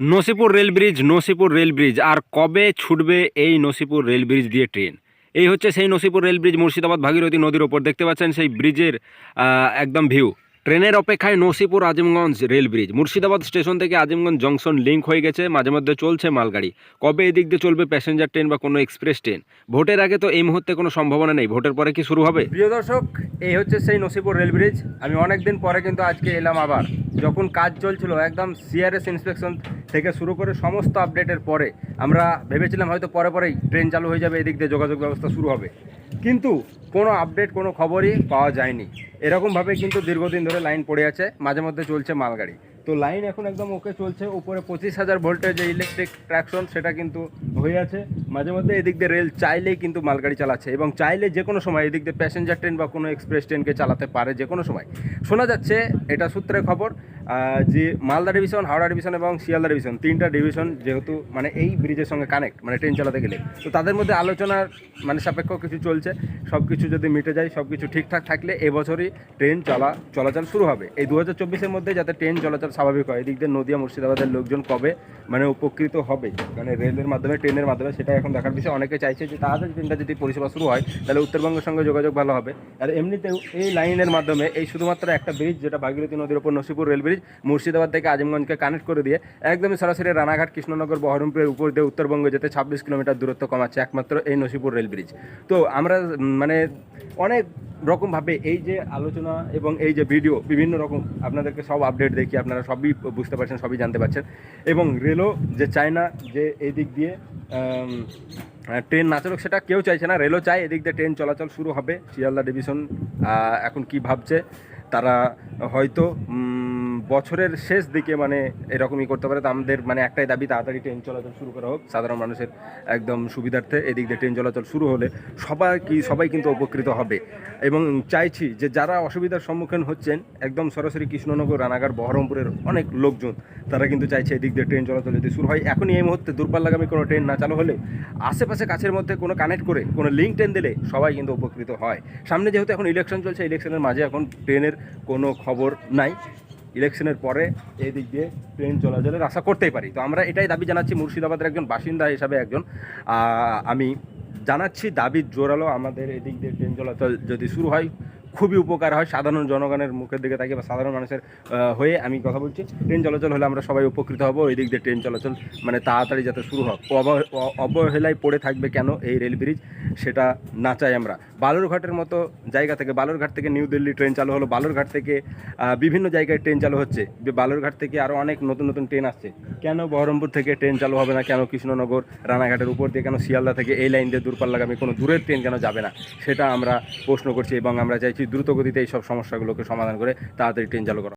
Nasipur rail bridge, Nasipur rail bridge. আর কবে ছুটবে এই নসিপুর রেল ব্রিজ দিয়ে ট্রেন? এই হচ্ছে সেই নসিপুর রেল ব্রিজ, মুর্শিদাবাদ ভাগীরথী নদীর ওপর। দেখতে পাচ্ছেন সেই ব্রিজের একদম ভিউ ট্রেনের অপেক্ষায় Nasipur Azimganj rail bridge. Murshidabad station থেকে আজিমগঞ্জ জংশন লিঙ্ক হয়ে গেছে, মাঝে মধ্যে চলছে মালগাড়ি। কবে এদিক দিয়ে চলবে প্যাসেঞ্জার ট্রেন বা কোনো এক্সপ্রেস ট্রেন ভোটের আগে তো এই মুহূর্তে কোনো সম্ভাবনা নেই। ভোটের পরে কি শুরু হবে? প্রিয় দর্শক, এই হচ্ছে সেই নসিপুর রেল ব্রিজ। আমি অনেক দিন পরে কিন্তু আজকে এলাম আবার। যখন কাজ চলছিল, একদম সিআরএস ইন্সপেকশন থেকে শুরু করে সমস্ত আপডেটের পরে আমরা ভেবেছিলাম হয়তো পরে পরেই ট্রেন চালু হয়ে যাবে, এদিক দিয়ে যোগাযোগ ব্যবস্থা শুরু হবে। কিন্তু কোনো আপডেট কোনো খবরই পাওয়া যায়নি। এরকমভাবে কিন্তু দীর্ঘদিন ধরে লাইন পড়ে আছে, মাঝে মধ্যে চলছে মালগাড়ি। তো লাইন এখন একদম ওকে চলছে, উপরে পঁচিশ হাজার ভোল্টের যে ইলেকট্রিক ট্র্যাকশন সেটা কিন্তু হয়ে আছে। মাঝে মধ্যে এদিক দিয়ে রেল চাইলেই কিন্তু মালগাড়ি চালাচ্ছে এবং চাইলে যে কোনো সময় এদিক দিয়ে প্যাসেঞ্জার ট্রেন বা কোনো এক্সপ্রেস ট্রেনকে চালাতে পারে যে কোনো সময়। শোনা যাচ্ছে, এটা সূত্রে খবর যে মালদা ডিভিশন, হাওড়া ডিভিশন এবং শিয়ালদা ডিভিশন, তিনটা ডিভিশন যেহেতু মানে এই ব্রিজের সঙ্গে কানেক্ট মানে ট্রেন চালাতে গেলে। তো তাদের মধ্যে আলোচনার মানে সাপেক্ষ কিছু চলছে। সব কিছু যদি মিটে যায় সব কিছু ঠিকঠাক থাকলে এবছরই ট্রেন চলা, চলাচল শুরু হবে। এই দু হাজার চব্বিশের মধ্যে যাতে ট্রেন চলাচল স্বাভাবিক হয়, এদিক দিয়ে নদিয়া, মুর্শিদাবাদের লোকজন কবে মানে উপকৃত হবে? মানে রেলের মাধ্যমে ট্রেনের মাধ্যমে, সেটা এখন দেখার বিষয়। অনেকে চাইছে যে তাড়াতাড়ি ট্রেনটা যদি পরিষেবা শুরু হয়, তাহলে উত্তরবঙ্গের সঙ্গে যোগাযোগ ভালো হবে। আর এমনিতেও এই লাইনের মাধ্যমে এই শুধুমাত্র একটা ব্রিজ যেটা ভাগীরথী নদীর ওপর নসিপুর রেল ব্রিজ মুর্শিদাবাদ থেকে আজিমগঞ্জকে কানেক্ট করে দিয়ে একদমই সরাসরি রানাঘাট কৃষ্ণনগর বহরমপুরের উপর দিয়ে উত্তরবঙ্গে যেতে ছাব্বিশ কিলোমিটার দূরত্ব কমাচ্ছে একমাত্র এই নসিপুর রেল ব্রিজ তো আমরা মানে অনেক রকমভাবে এই যে আলোচনা এবং এই যে ভিডিও বিভিন্ন রকম আপনাদেরকে সব আপডেট দেখি, আপনারা সবই বুঝতে পারছেন, সবই জানতে পারছেন। এবং রেলও যে চায় না যে এই দিক দিয়ে ট্রেন না চলুক, সেটা কেউ চাইছে না রেলও চায় এদিক দিয়ে ট্রেন চলাচল শুরু হবে, শিয়ালদা ডিভিশন এখন কি ভাবছে, তারা হয়তো বছরের শেষ দিকে মানে এরকমই করতে পারে। তো আমাদের মানে একটাই দাবি, তাড়াতাড়ি ট্রেন চলাচল শুরু করা হোক। সাধারণ মানুষের একদম সুবিধার্থে এদিক দিয়ে ট্রেন চলাচল শুরু হলে সবাই কি, সবাই কিন্তু উপকৃত হবে। এবং চাইছি যে যারা অসুবিধার সম্মুখীন হচ্ছেন, একদম সরাসরি কৃষ্ণনগর, রানাঘাট, বহরমপুরের অনেক লোকজন, তারা কিন্তু চাইছে এদিক দিয়ে ট্রেন চলাচল যদি শুরু হয়। এখনই এই মুহূর্তে দূরপাল্লাগামী কোনো ট্রেন না চালু হলে আশেপাশে কাছের মধ্যে কোনো কানেক্ট করে, কোনো লিঙ্ক ট্রেন দিলে সবাই কিন্তু উপকৃত হয়। সামনে যেহেতু এখন ইলেকশন চলছে, ইলেকশনের মাঝে এখন ট্রেনের কোনো খবর নাই। ইলেকশনের পরে এই দিক দিয়ে ট্রেন চলাচলের আশা করতেই পারি। তো আমরা এটাই দাবি জানাচ্ছি, মুর্শিদাবাদের একজন বাসিন্দা হিসাবে একজন। আমি জানাচ্ছি, দাবি জোরালো আমাদের এদিক দিয়ে ট্রেন চলাচল যদি শুরু হয় খুবই উপকার হয় সাধারণ জনগণের মুখের দিকে তাকিয়ে বা সাধারণ মানুষের হয়ে আমি কথা বলছি। ট্রেন চলাচল হলে আমরা সবাই উপকৃত হব এই দিক দিয়ে ট্রেন চলাচল মানে তাড়াতাড়ি যাতে শুরু হোক। অবহেলায় পড়ে থাকবে কেন এই রেল ব্রিজ? সেটা না চাই আমরা। বালুরঘাটের মতো জায়গা থেকে, বালুরঘাট থেকে নিউ দিল্লি ট্রেন চালু হলো। বালুরঘাট থেকে বিভিন্ন জায়গায় ট্রেন চালু হচ্ছে। যে বালুরঘাট থেকে আরও অনেক নতুন নতুন ট্রেন আসছে। কেন বহরমপুর থেকে ট্রেন চালু হবে না? কেন কৃষ্ণনগর, রানাঘাটের উপর দিয়ে, কেন শিয়ালদা থেকে এই লাইন দিয়ে দূরপাল্লাগামী কোনো দূরের ট্রেন কেন যাবে না? সেটা আমরা প্রশ্ন করছি এবং আমরা চাইছি দ্রুত গতিতে এই সব সমস্যাগুলোকে সমাধান করে তাড়াতাড়ি ট্রেন চালু করা